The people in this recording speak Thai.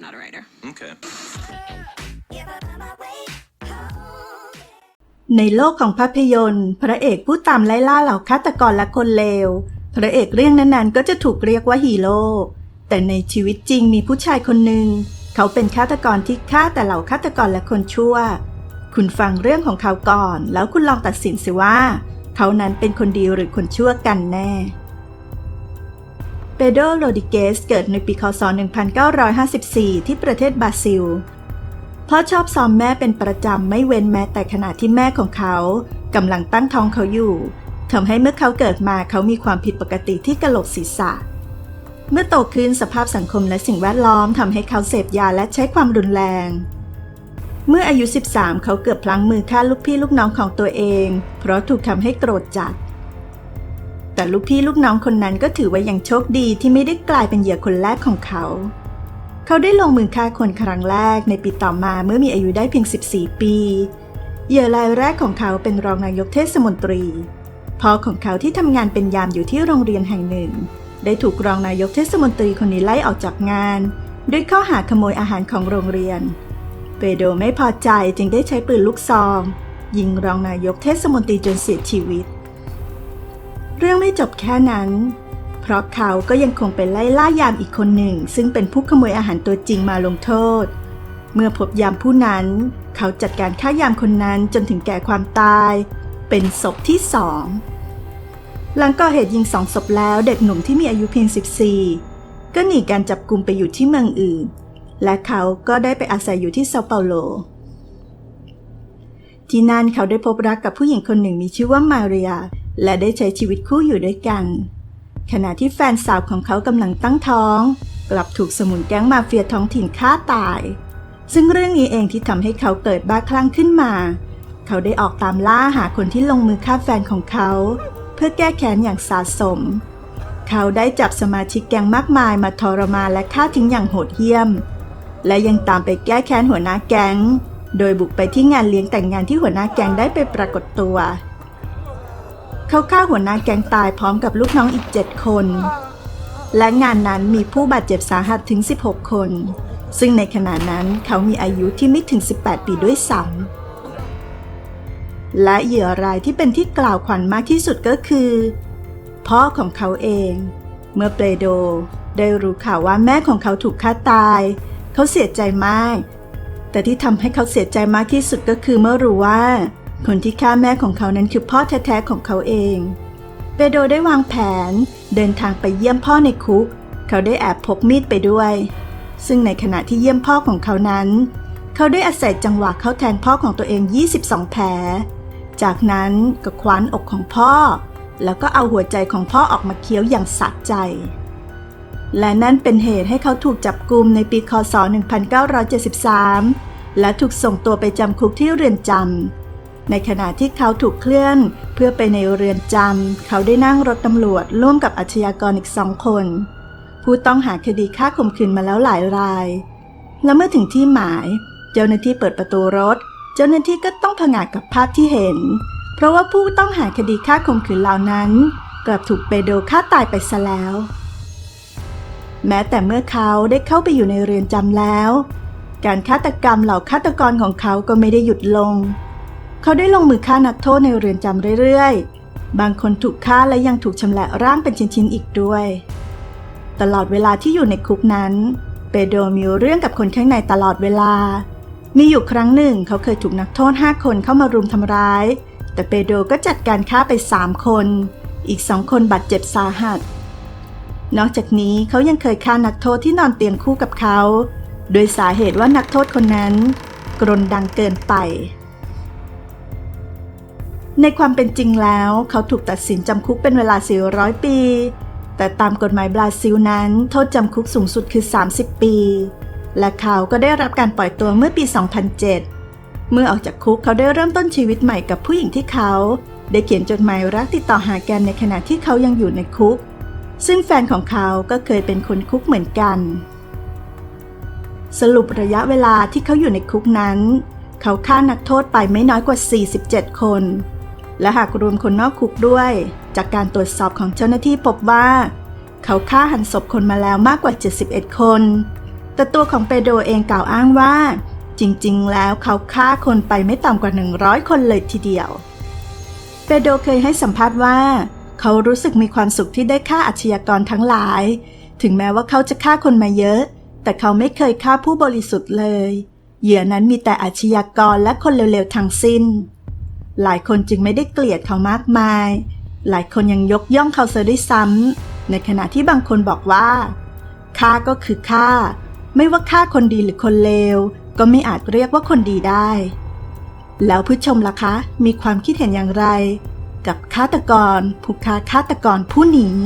I'm not a writer. Okay. ในโลกของภาพยนตร์ พระเอกผู้ตามไล่ล่าเหล่าฆาตกรและคนเลว พระเอกเรื่องนั้นๆ ก็จะถูกเรียกว่าฮีโร่ แต่ในชีวิตจริงมีผู้ชายคนหนึ่ง เขาเป็นฆาตกรที่ฆ่าแต่เหล่าฆาตกรและคนชั่ว คุณฟังเรื่องของเขาก่อน แล้วคุณลองตัดสินสิว่า เขานั้นเป็นคนดีหรือคนชั่วกันแน่ เปโดรโรดิเกสเกิดในปีคศ 1954 ที่ประเทศบราซิล พ่อชอบซ้อมแม่เป็นประจำไม่เว้นแม้แต่ขณะที่แม่ของเขากำลังตั้งท้องเขาอยู่ทำให้เมื่อเขาเกิดมาเขามีความผิดปกติที่กระโหลกศีรษะ เมื่อโตขึ้นสภาพสังคมและสิ่งแวดล้อมทำให้เขาเสพยาและใช้ความรุนแรง เมื่ออายุ 13 เขาเกือบพลั้งมือฆ่าลูกพี่ลูกน้องของตัวเอง เพราะถูกทำให้โกรธจัด แต่ลูกพี่ลูกน้องคนนั้นก็ถือว่ายังโชคดีที่ไม่ได้กลายเป็นเหยื่อคนแรกของเขา เขาได้ลงมือฆ่าคนครั้งแรกในปีต่อมาเมื่อมีอายุได้เพียง 14 ปี เหยื่อรายแรกของเขาเป็นรองนายกเทศมนตรีพ่อของเขาที่ทำงานเป็นยามอยู่ที่โรงเรียนแห่งหนึ่ง ได้ถูกรองนายกเทศมนตรีคนนี้ไล่ออกจากงาน ด้วยข้อหาขโมยอาหารของโรงเรียน เปโดไม่พอใจจึงได้ใช้ปืนลูกซอง ยิงรองนายกเทศมนตรีจนเสียชีวิต เรื่องไม่จบแค่นั้น เพราะเขาก็ยังคงเป็นไล่ล่ายามอีกคนหนึ่ง ซึ่งเป็นผู้ขโมยอาหารตัวจริงมาลงโทษ เมื่อพบยามผู้นั้น เขาจัดการฆ่ายามคนนั้นจนถึงแก่ความตาย เป็นศพที่สองหลังก่อเหตุยิงสองศพแล้วเด็กหนุ่มที่มีอายุเพียง 14 ก็หนีการจับกลุ่มไปอยู่ที่เมืองอื่น และเขาก็ได้ไปอาศัยอยู่ที่เซาเปาโล ที่นั่นเขาได้พบรักกับผู้หญิงคนหนึ่งมีชื่อว่ามาเรีย และได้ใช้ชีวิตคู่อยู่ด้วยกัน ขณะที่แฟนสาวของเขากำลังตั้งท้อง กลับถูกสมุนแก๊งมาเฟียท้องถิ่นฆ่าตาย ซึ่งเรื่องนี้เองที่ทำให้เขาเกิดบ้าคลั่งขึ้นมา เขาได้ออกตามล่าหาคนที่ลงมือฆ่าแฟนของเขา เพื่อแก้แค้นอย่างสาสม เขาได้จับสมาชิกแก๊งมากมายมาทรมานและฆ่าทิ้งอย่างโหดเหี้ยม และยังตามไปแก้แค้นหัวหน้าแก๊ง โดยบุกไปที่งานเลี้ยงแต่งงานที่หัวหน้าแก๊งได้ไปปรากฏตัว เขาฆ่าหัวหน้าแก๊งตายพร้อมกับลูกน้องอีก 7 คน และงานนั้นมีผู้บาดเจ็บสาหัสถึง 16 คน ซึ่งในขณะนั้นเขามีอายุที่ไม่ถึง 18 ปีด้วยซ้ำและเหยื่อรายที่เป็นที่กล่าวขวัญมากที่สุดก็คือ พ่อของเขาเอง เมื่อเปโดได้รู้ข่าวว่าแม่ของเขาถูกฆ่าตาย เขาเสียใจมาก แต่ที่ทำให้เขาเสียใจมากที่สุดก็คือเมื่อรู้ว่า คนที่ฆ่าแม่ของเขานั้นคือพ่อแท้ๆของเขาเองเปโดได้วางแผนเดินทางไปเยี่ยมพ่อในคุก เขาได้แอบพกมีดไปด้วย ซึ่งในขณะที่เยี่ยมพ่อของเขานั้น เขาได้อาศัยจังหวะเข้าแทงพ่อของตัวเอง 22 แผล จากนั้นก็คว้านอกของพ่อ แล้วก็เอาหัวใจของพ่อออกมาเคี้ยวอย่างสะใจ และนั่นเป็นเหตุให้เขาถูกจับกุมในปีคศ 1973 และถูกส่งตัวไปจำคุกที่เรือนจำ ในขณะที่เขาถูกเคลื่อน เพื่อไปในเรือนจำเขาได้นั่งรถตำรวจร่วมกับอาชญากรอีกสองคน ผู้ต้องหาคดีฆ่าข่มขืนมาแล้วหลายราย และเมื่อถึงที่หมาย เจ้าหน้าที่เปิดประตูรถ เจ้าหน้าที่ก็ต้องผงาดกับภาพที่เห็น เพราะว่าผู้ต้องหาคดีฆ่าข่มขืนเหล่านั้น กลับถูกเปโดฆ่าตายไปซะแล้ว แม้แต่เมื่อเขาได้เข้าไปอยู่ในเรือนจำแล้ว การฆาตกรรมเหล่าฆาตกรของเขาก็ไม่ได้หยุดลงเขาได้ลงมือฆ่านักโทษในเรือนจำเรื่อยๆ บางคนถูกฆ่าและยังถูกชำแหละร่างเป็นชิ้นๆอีกด้วย ตลอดเวลาที่อยู่ในคุกนั้น เปโดรมีเรื่องกับคนข้างในตลอดเวลา มีอยู่ครั้งหนึ่งเขาเคยถูกนักโทษห้าคนเข้ามารุมทำร้าย แต่เปโดรก็จัดการฆ่าไปสามคน อีกสองคนบาดเจ็บสาหัส นอกจากนี้เขายังเคยฆ่านักโทษที่นอนเตียงคู่กับเขา โดยสาเหตุว่านักโทษคนนั้น กรนดังเกินไป ในความเป็นจริงแล้ว เขาถูกตัดสินจำคุกเป็นเวลา 400 ปี แต่ตามกฎหมายบราซิลนั้น โทษจำคุกสูงสุดคือ 30 ปี และเขาก็ได้รับการปล่อยตัวเมื่อปี 2007 เมื่อออกจากคุกเขาได้เริ่มต้นชีวิตใหม่กับผู้หญิงที่เขา ได้เขียนจดหมายรักติดต่อหากันในขณะที่เขายังอยู่ในคุก ซึ่งแฟนของเขาก็เคยเป็นคนคุกเหมือนกัน สรุประยะเวลาที่เขาอยู่ในคุกนั้นเขาฆ่านักโทษไปไม่น้อยกว่า 47 คน และหากรวมคนนอกคุกด้วย จากการตรวจสอบของเจ้าหน้าที่พบว่า เขาฆ่าหันศพคนมาแล้วมากกว่า 71 คน แต่ตัวของเปโดรเองกล่าวอ้างว่า จริงๆ แล้วเขาฆ่าคนไปไม่ต่ำกว่า 100 คนเลยทีเดียว เปโดรเคยให้สัมภาษณ์ว่า เขารู้สึกมีความสุขที่ได้ฆ่าอาชญากรทั้งหลาย ถึงแม้ว่าเขาจะฆ่าคนมาเยอะ แต่เขาไม่เคยฆ่าผู้บริสุทธิ์เลย เหยื่อนั้นมีแต่อาชญากรและคนเร็วๆทั้งสิ้น หลายคนจึงไม่ได้เกลียดเขามากมาย หลายคนยังยกย่องเขาเสียด้วยซ้ำ ในขณะที่บางคนบอกว่าฆ่าก็คือฆ่าไม่ว่าฆ่าคนดีหรือคนเลว ก็ไม่อาจเรียกว่าคนดีได้ แล้วผู้ชมล่ะคะ มีความคิดเห็นอย่างไร กับฆาตกร ผู้ฆ่าฆาตกรผู้หนี้